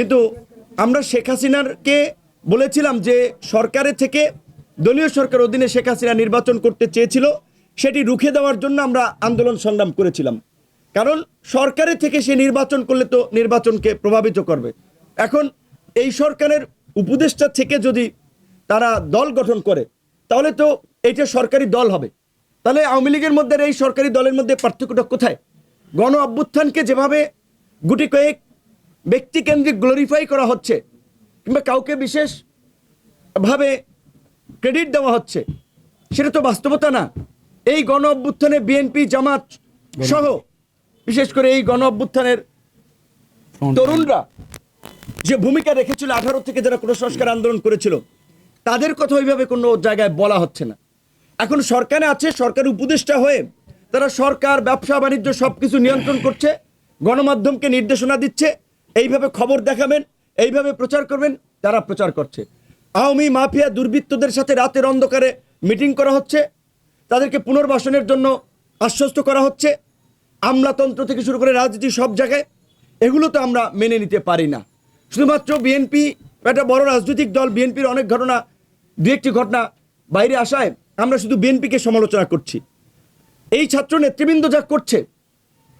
কিন্তু আমরা শেখ হাসিনারকে বলেছিলাম যে সরকারের থেকে, দলীয় সরকার অধীনে শেখ হাসিনা নির্বাচন করতে চেয়েছিল, সেটি রুখে দেওয়ার জন্য আমরা আন্দোলন সংগ্রাম করেছিলাম। কারণ সরকারের থেকে সে নির্বাচন করলে তো নির্বাচনকে প্রভাবিত করবে। এখন এই সরকারের উপদেষ্টা থেকে যদি তারা দল গঠন করে, তাহলে তো এইটা সরকারি দল হবে। তাহলে আওয়ামী লীগের মধ্যে এই সরকারি দলের মধ্যে পার্থক্যটা কোথায়? গণ অভ্যুত্থানকে যেভাবে গুটি কয়েক ব্যক্তিকেন্দ্রিক গ্লোরিফাই করা হচ্ছে কিংবা কাউকে বিশেষভাবে ক্রেডিট দেওয়া হচ্ছে সেটা তো বাস্তবতা না। এই গণ অভ্যুত্থানে বিএনপি জামাত সহ বিশেষ করে এই গণ অভ্যুত্থানের তরুণরা যে ভূমিকা রেখেছিল আঠারো থেকে যারা কোনো সংস্কার আন্দোলন করেছিল তাদের কথা ওইভাবে কোনো জায়গায় বলা হচ্ছে না। এখন সরকারে আছে সরকার উপদেষ্টা হয়ে তারা সরকার ব্যবসা বাণিজ্য সব কিছু নিয়ন্ত্রণ করছে গণমাধ্যমকে নির্দেশনা দিচ্ছে এইভাবে খবর দেখাবেন, এইভাবে প্রচার করবেন, তারা প্রচার করছে। আওয়ামী মাফিয়া দুর্বৃত্তদের সাথে রাতের অন্ধকারে মিটিং করা হচ্ছে, তাদেরকে পুনর্বাসনের জন্য আশ্বস্ত করা হচ্ছে, আমলাতন্ত্র থেকে শুরু করে রাজনীতি সব জায়গায়। এগুলো তো আমরা মেনে নিতে পারি না। শুধুমাত্র বিএনপি, একটা বড় রাজনৈতিক দল, বিএনপির অনেক ঘটনা, দু একটি ঘটনা বাইরে আসায় আমরা শুধু বিএনপিকে সমালোচনা করছি। এই ছাত্র নেতৃবৃন্দ যা করছে,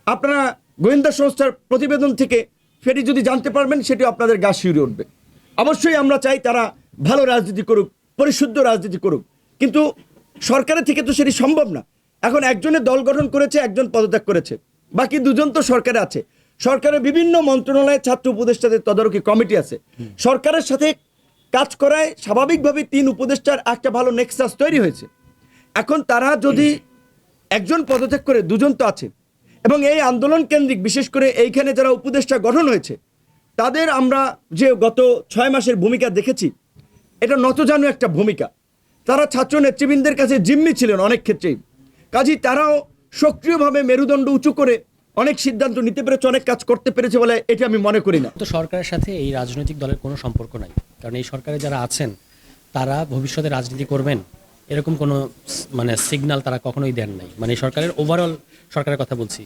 আপনারা গোয়েন্দা সংস্থার প্রতিবেদন থেকে সেটি যদি জানতে পারবেন সেটি আপনাদের গা শিউরে উঠবে। অবশ্যই আমরা চাই তারা ভালো রাজনীতি করুক, পরিশুদ্ধ রাজনীতি করুক। কিন্তু সরকারের থেকে তো সেটি সম্ভব না। এখন একজনের দল গঠন করেছে, একজন পদত্যাগ করেছে। বাকি দুজন তো সরকারে আছে। সরকারের বিভিন্ন মন্ত্রণালয়ে ছাত্র উপদেষ্টাদের তদারকি কমিটি আছে। সরকারের সাথে কাজ করায় স্বাভাবিকভাবে তিন উপদেষ্টার একটা ভালো নেক্সাস তৈরি হয়েছে। এখন তারা যদি একজন পদত্যাগ করে, দুজন তো আছে। এবং এই আন্দোলন কেন্দ্রিক, বিশেষ করে এইখানে যারা উপদেষ্টা গঠন হয়েছে, তাদের আমরা যে গত ছয় মাসের ভূমিকা দেখেছি, এটা নতজানু একটা ভূমিকা। তারা ছাত্র নেতৃবৃন্দের কাছে জিম্মি ছিলেন অনেক ক্ষেত্রেই। কাজী তারাও সক্রিয়ভাবে মেরুদণ্ড উঁচু করে অনেক সিদ্ধান্ত নিতে পেরেছে, অনেক কাজ করতে পেরেছে বলে এটা আমি মনে করি না। তো সরকারের সাথে এই রাজনৈতিক দলের কোনো সম্পর্ক নাই। কারণ এই সরকারে যারা আছেন, তারা ভবিষ্যতে রাজনীতি করবেন। এরকম কোনো মানে সিগন্যাল তারা কখনোই দেন নাই। মানে সরকারের ওভারঅল সরকারের কথা বলছি।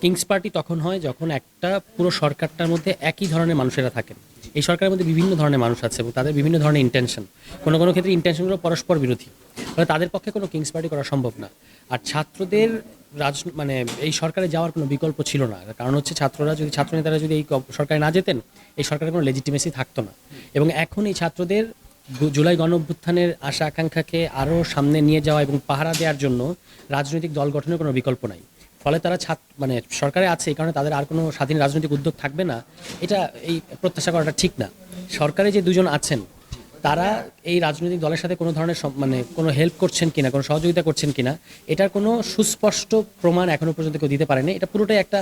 কিংস পার্টি তখন হয় যখন একটা পুরো সরকারটার মধ্যে একই ধরনের মানুষেরা থাকেন। এই সরকারের মধ্যে বিভিন্ন ধরনের মানুষ আছে এবং তাদের বিভিন্ন ধরনের ইন্টেনশন কোনো কোনো ক্ষেত্রে ইন্টেনশনগুলো পরস্পর বিরোধী। ফলে তাদের পক্ষে কোনো কিংস পার্টি করা সম্ভব না। আর ছাত্রদের রাজ মানে এই সরকারে যাওয়ার কোনো বিকল্প ছিল না। কারণ হচ্ছে ছাত্ররা যদি ছাত্রনেতারা যদি এই সরকারে না যেতেন, এই সরকারের কোনো লেজিটিমেসি থাকতো না। এবং এখন এই ছাত্রদের জুলাই গণ অভ্যুত্থানের আশা আকাঙ্ক্ষাকে আরও সামনে নিয়ে যাওয়া এবং পাহারা দেওয়ার জন্য রাজনৈতিক দল গঠনের কোনো বিকল্প নাই। ফলে তারা ছাত্র মানে সরকারে আছে, এই কারণে তাদের আর কোনো স্বাধীন রাজনৈতিক উদ্যোগ থাকবে না। এটা এই প্রত্যাশা করাটা ঠিক না। সরকারে যে দুজন আছেন, তারা এই রাজনৈতিক দলের সাথে কোনো ধরনের মানে কোনো হেল্প করছেন কিনা, কোনো সহযোগিতা করছেন কিনা, এটার কোনো সুস্পষ্ট প্রমাণ এখনও পর্যন্ত কেউ দিতে পারেনি। এটা পুরোটাই একটা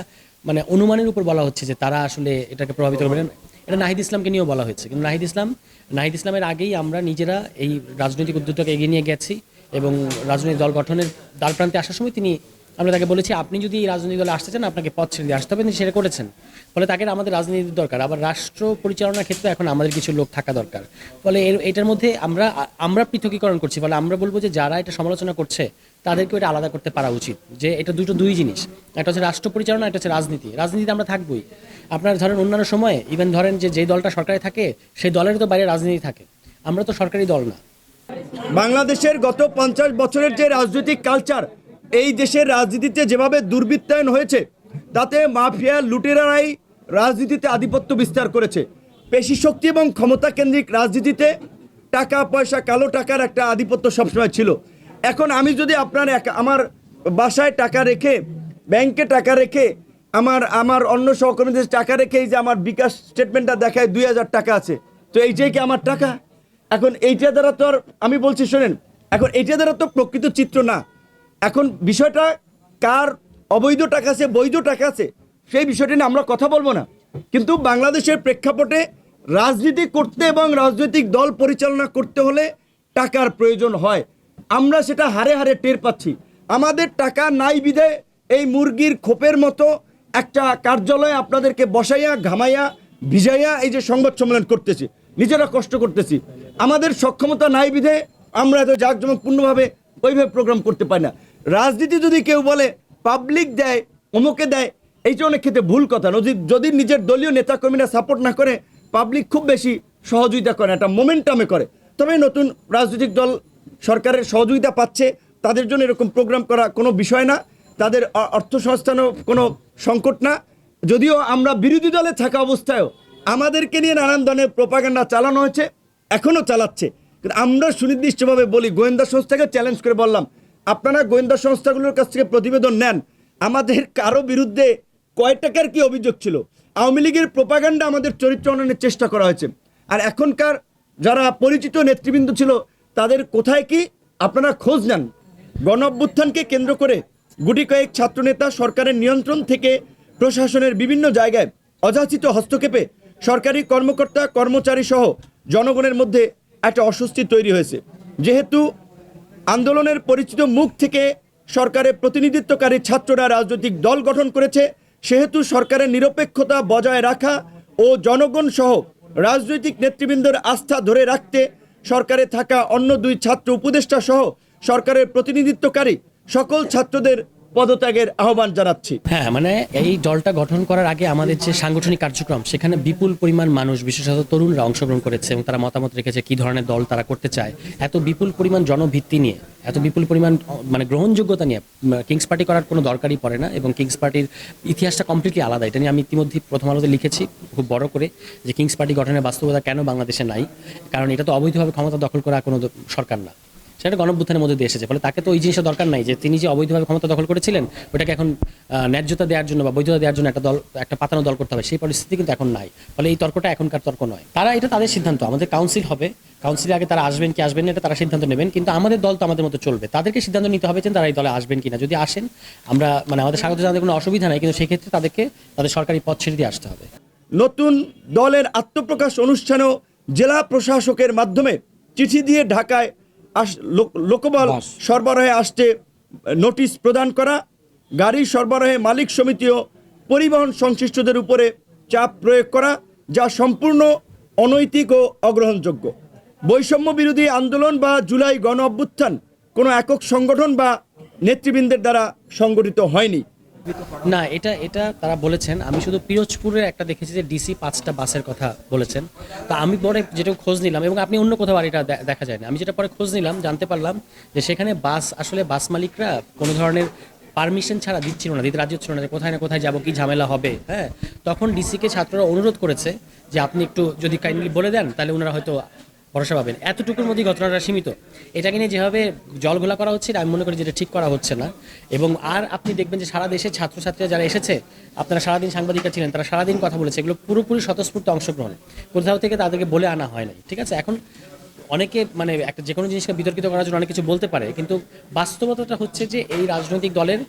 মানে অনুমানের উপর বলা হচ্ছে যে তারা আসলে এটাকে প্রভাবিত করবেন। এটা নাহিদ ইসলামকে নিয়েও বলা হয়েছে। কিন্তু নাহিদ ইসলাম নাহিদ ইসলামের আগেই আমরা নিজেরা এই রাজনৈতিক উদ্যোগটাকে এগিয়ে নিয়ে গেছি এবং রাজনৈতিক দল গঠনের দ্বার প্রান্তে আসার সময় তিনি আমরা তাকে বলেছি, আপনি যদি এই রাজনৈতিক দলে আসতে চান, আপনাকে পথ ছেড়ে দিয়ে আসতে হবে। তিনি সেটা করেছেন। ফলে তাকে আমাদের রাজনীতির দরকার, আবার রাষ্ট্র পরিচালনার ক্ষেত্রে এখন আমাদের কিছু লোক থাকা দরকার। ফলে এর, এটার মধ্যে আমরা আমরা পৃথকীকরণ করছি। ফলে আমরা বলব যে, যারা এটা সমালোচনা করছে তাদেরকে এটা আলাদা করতে পারা উচিত। যে এটা দুটো, দুই জিনিস। একটা হচ্ছে রাষ্ট্র পরিচালনা, একটা হচ্ছে রাজনীতি। রাজনীতিতে আমরা থাকবোই। আপনার ধরেন অন্যান্য সময়ে ইভেন ধরেন যে যে দলটা সরকারে থাকে, সেই দলের তো বাইরে রাজনীতি থাকে। আমরা তো সরকারি দল না। বাংলাদেশের গত পঞ্চাশ বছরের যে রাজনৈতিক কালচার এই দেশের রাজনীতিতে যেভাবে দুর্বৃত্তায়ন হয়েছে, তাতে মাফিয়া লুটেরারাই রাজনীতিতে আধিপত্য বিস্তার করেছে। পেশি শক্তি এবং ক্ষমতা কেন্দ্রিক রাজনীতিতে টাকা, পয়সা, কালো টাকার একটা আধিপত্য সবসময় ছিল। এখন আমি যদি আপনার এক- আমার বাসায় টাকা রেখে, ব্যাংকে টাকা রেখে, আমার আমার অন্য সহকর্মীদের টাকা রেখে এই যে আমার বিকাশ স্টেটমেন্টটা দেখায় দুই হাজার টাকা আছে, তো এইটাই কি আমার টাকা? এখন এইটা দ্বারা তো আর, আমি বলছি শোনেন, এখন এইটা দ্বারা তো প্রকৃত চিত্র না। এখন বিষয়টা কার অবৈধ টাকা আছে, বৈধ টাকা আছে, সেই বিষয়টি নিয়ে আমরা কথা বলব না। কিন্তু বাংলাদেশের প্রেক্ষাপটে রাজনীতি করতে এবং রাজনৈতিক দল পরিচালনা করতে হলে টাকার প্রয়োজন হয়। আমরা সেটা হারে হারে টের পাচ্ছি। আমাদের টাকা নাই বিধে এই মুরগির খোপের মতো একটা কার্যালয়ে আপনাদেরকে বসাইয়া, ঘামাইয়া, ভিজাইয়া এই যে সংবাদ সম্মেলন করতেছি, নিজেরা কষ্ট করতেছি। আমাদের সক্ষমতা নাই বিধে আমরা এত জাঁকজমকপূর্ণভাবে ওইভাবে প্রোগ্রাম করতে পারি না। রাজনীতি যদি কেউ বলে পাবলিক দেয়, অমুকে দেয় এইটা অনেক ক্ষেত্রে ভুল কথা যদি যদি নিজের দলীয় নেতাকর্মীরা সাপোর্ট না করে পাবলিক খুব বেশি সহযোগিতা করে একটা মোমেন্টামে করে। তবে নতুন রাজনৈতিক দল সরকারের সহযোগিতা পাচ্ছে, তাদের জন্য এরকম প্রোগ্রাম করা কোনো বিষয় না, তাদের অর্থ সংস্থানও কোনো সংকট না। যদিও আমরা বিরোধী দলে থাকা অবস্থায়ও আমাদেরকে নিয়ে নানান ধরনের প্রোপাগান্ডা চালানো হয়েছে এখনও চালাচ্ছে। আমরা সুনির্দিষ্টভাবে বলি, গোয়েন্দা সংস্থাকে চ্যালেঞ্জ করে বললাম আপনারা গোয়েন্দা সংস্থাগুলোর কাছ থেকে প্রতিবেদন নেন। আমাদের কারও বিরুদ্ধে কয় টাকার কি অভিযোগ ছিল? আওয়ামী লীগের প্রোপাগান্ডা আমাদের চরিত্র উন্নয়নের চেষ্টা করা হয়েছে। আর এখনকার যারা পরিচিত নেতৃবৃন্দ ছিল, তাদের কোথায় কি? আপনারা খোঁজ নেন। গণ অভ্যুত্থানকে কেন্দ্র করে গুটি কয়েক ছাত্রনেতা সরকারের নিয়ন্ত্রণ থেকে প্রশাসনের বিভিন্ন জায়গায় অযাচিত হস্তক্ষেপে সরকারি কর্মকর্তা কর্মচারী সহ জনগণের মধ্যে একটা অস্বস্তি তৈরি হয়েছে। যেহেতু আন্দোলনের পরিচিত মুখ থেকে সরকারের প্রতিনিধিত্বকারী ছাত্ররা রাজনৈতিক দল গঠন করেছে, সেহেতু সরকারের নিরপেক্ষতা বজায় রাখা ও জনগণ সহ রাজনৈতিক নেতৃবৃন্দের আস্থা ধরে রাখতে সরকারে থাকা অন্য দুই ছাত্র উপদেষ্টা সহ সরকারের প্রতিনিধিত্বকারী সকল ছাত্রদের পদত্যাগের আহ্বান জানাচ্ছি। হ্যাঁ মানে এই দলটা গঠন করার আগে আমাদের যে সাংগঠনিক কার্যক্রম, সেখানে বিপুল পরিমাণ মানুষ, বিশেষত তরুণরা অংশগ্রহণ করেছে এবং তারা মতামত রেখেছে কি ধরনের দল তারা করতে চায়। এত বিপুল পরিমাণ জনভিত্তি নিয়ে, এত বিপুল পরিমাণ মানে গ্রহণযোগ্যতা নিয়ে কিংস পার্টি করার কোনো দরকারই পড়ে না এবং কিংস পার্টির ইতিহাসটা কমপ্লিটলি আলাদা। এটা নিয়ে আমি ইতিমধ্যে প্রথম আলোতে লিখেছি, খুব বড় করে, যে কিংস পার্টি গঠনের বাস্তবতা কেন বাংলাদেশে নাই, কারণ এটা তো অবৈধভাবে ক্ষমতা দখল করা কোনো সরকার না। সেটা গণভ্যুত্থানের মধ্যে দিয়ে এসেছে। ফলে তাকে তো ওই জিনিসটা দরকার নাই যে তিনি যে অবৈধভাবে ক্ষমতা দখল করেছিলেন, ওটাকে এখন ন্যায্যতা দেওয়ার জন্য বা বৈধতা দেওয়ার জন্য একটা দল, একটা পাতানো দল করতে হবে। সেই পরিস্থিতি কিন্তু এখন নাই। ফলে এই তর্কটা এখনকার তর্ক নয়। তারা, এটা তাদের সিদ্ধান্ত। আমাদের কাউন্সিল হবে। কাউন্সিলে আগে তারা আসবেন কি আসবেন না, এটা তারা সিদ্ধান্ত নেবেন। কিন্তু আমাদের দল তো আমাদের মতো চলবে। তাদেরকে সিদ্ধান্ত নিতে হবে যে তারা এই দলে আসবেন কিনা। যদি আসেন, আমরা মানে আমাদের স্বাগত জানাতে কোনো অসুবিধা নাই, কিন্তু সেক্ষেত্রে তাদেরকে, তাদের সরকারি পদ ছেড়ে দিয়ে আসতে হবে। নতুন দলের আত্মপ্রকাশ অনুষ্ঠানেও জেলা প্রশাসকের মাধ্যমে চিঠি দিয়ে ঢাকায় লোকবল সরবরাহে আসতে নোটিশ প্রদান করা গাড়ি সরবরাহে মালিক সমিতিও পরিবহন সংশ্লিষ্টদের উপরে চাপ প্রয়োগ করা যা সম্পূর্ণ অনৈতিক ও অগ্রহণযোগ্য। বৈষম্য বিরোধী আন্দোলন বা জুলাই গণ অভ্যুত্থান কোনো একক সংগঠন বা নেতৃবৃন্দের দ্বারা সংগঠিত হয়নি। না, এটা এটা তারা বলেছেন, আমি শুধু পিরোজপুরের একটা দেখেছি যে ডিসি পাঁচটা বাসের কথা বলেছেন। তা আমি পরে যেটা খোঁজ নিলাম, এবং আপনি অন্য কোথাও এটা দেখা যায় না আমি যেটা পরে খোঁজ নিলাম, জানতে পারলাম যে সেখানে বাস, আসলে বাস মালিকরা কোনো ধরনের পারমিশন ছাড়া দিচ্ছিল না, দিতে রাজি হচ্ছিল না যে কোথায় না কোথায় যাব, কি ঝামেলা হবে হ্যাঁ? তখন ডিসিকে ছাত্ররা অনুরোধ করেছে যে আপনি একটু যদি কাইন্ডলি বলে দেন, তাহলে ওনারা হয়তো ভরসা পাবেন। এতটুকুর মধ্যেই ঘটনাটা সীমিত। এটাকে নিয়ে যেভাবে জলঘোলা করা হচ্ছে, আমি মনে করি যেটা ঠিক করা হচ্ছে না। এবং আর আপনি দেখবেন যে সারা দেশে ছাত্রছাত্রীরা যারা এসেছে, আপনারা সারাদিন সাংবাদিকরা ছিলেন, তারা সারাদিন কথা বলেছে। এগুলো পুরোপুরি স্বতঃস্ফূর্ত অংশগ্রহণ। কোথাও থেকে তাদেরকে বলে আনা হয় নাই, ঠিক আছে? এখন অনেকে মানে একটা যে কোনো জিনিসকে বিতর্কিত করার জন্য অনেক কিছু বলতে পারে, কিন্তু বাস্তবতাটা হচ্ছে যে এই রাজনৈতিক দলের